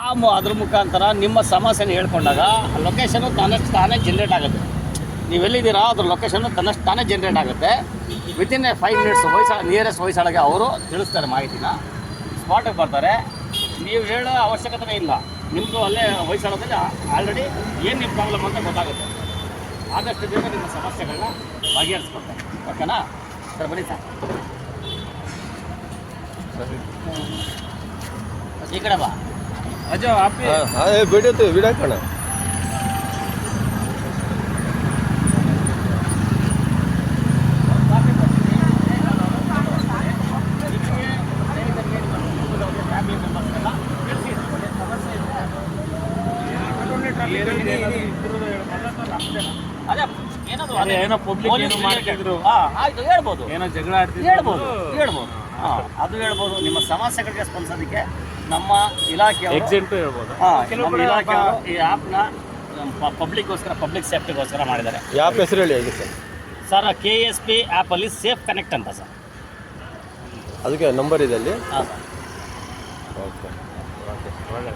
ಆ ಅದ್ರ ಮುಖಾಂತರ ನಿಮ್ಮ ಸಮಸ್ಯೆನ ಹೇಳ್ಕೊಂಡಾಗ ಲೊಕೇಶನು ತನ್ನಷ್ಟು ತಾನೇ ಜನ್ರೇಟ್ ಆಗುತ್ತೆ. ನೀವೆಲ್ಲಿದ್ದೀರಾ ಅದ್ರ ಲೊಕೇಶನ್ನು ತನ್ನಷ್ಟು ತಾನೇ ಜನ್ರೇಟ್ ಆಗುತ್ತೆ. ವಿತಿನ್ ಎ ಫೈವ್ ಮಿನಿಟ್ಸ್ ವಯಸ್ಸ ನಿಯರೆಸ್ಟ್ ವಯಸ್ಸಾಳಗೆ ಅವರು ತಿಳಿಸ್ತಾರೆ ಮಾಹಿತಿನ. ಸ್ಪಾಟಿಗೆ ಬರ್ತಾರೆ. ನೀವು ಹೇಳೋ ಅವಶ್ಯಕತೆ ಇಲ್ಲ. ನಿಮ್ಮದು ಅಲ್ಲೇ ವಯಸ್ಸಾಳದಲ್ಲಿ ಆಲ್ರೆಡಿ ಏನು ನಿಮ್ಮ ಪ್ರಾಬ್ಲಮ್ ಅಂತ ಗೊತ್ತಾಗುತ್ತೆ. ಆದಷ್ಟು ಬೇಗ ನಿಮ್ಮ ಸಮಸ್ಯೆಗಳನ್ನ ಬಗೆಹರಿಸ್ಕೊಡ್ತಾರೆ ಓಕೆನಾ ಸರ್ ಬನ್ನಿ ಸರ್ ಈ ಕಡೆ ಬಾ. ಅಜೋ ಆಪಿ. ಹಾ ಏ ಬಿಡತ್ತೆ ಬಿಡಕಣ ಏನೋ ಪಬ್ಲಿಕ್ ಏನು ಮಾಡ್ತಿದ್ರು. ಆಯ್ತು ಹೇಳ್ಬೋದು. ಏನೋ ಜಗಳ ಆಡ್ತಿದ್ರು. ಹೇಳ್ಬೋದು ಹೇಳ್ಬೋದು. ಅದು ಹೇಳ್ಬೋದು. ನಿಮ್ಮ ಸಮಸ್ಯೆಗಳಿಗೆ ಸ್ಪಂದಿಸೋದಕ್ಕೆ ನಮ್ಮ ಇಲಾಖೆ ಎಕ್ಸಿಂಟು ಹೇಳ್ಬೋದು. ನಮ್ಮ ಇಲಾಖೆ ಈ ಆ್ಯಪ್ನ ಪಬ್ಲಿಕ್ಗೋಸ್ಕರ ಪಬ್ಲಿಕ್ ಸೇಫ್ಟಿಗೋಸ್ಕರ ಮಾಡಿದ್ದಾರೆ. ಯಾವ ಹೆಸರು ಹೇಳಿ ಹೇಗೆ sir? Sir K S P ಆ್ಯಪಲ್ಲಿ ಸೇಫ್ ಕನೆಕ್ಟ್ ಅಂತ ಸರ್. ಅದಕ್ಕೆ ನಂಬರ್ ಇದೆ ಅಲ್ಲಿ? ಹಾಂ. ಸರ್ ಓಕೆ ಒಳ್ಳೆ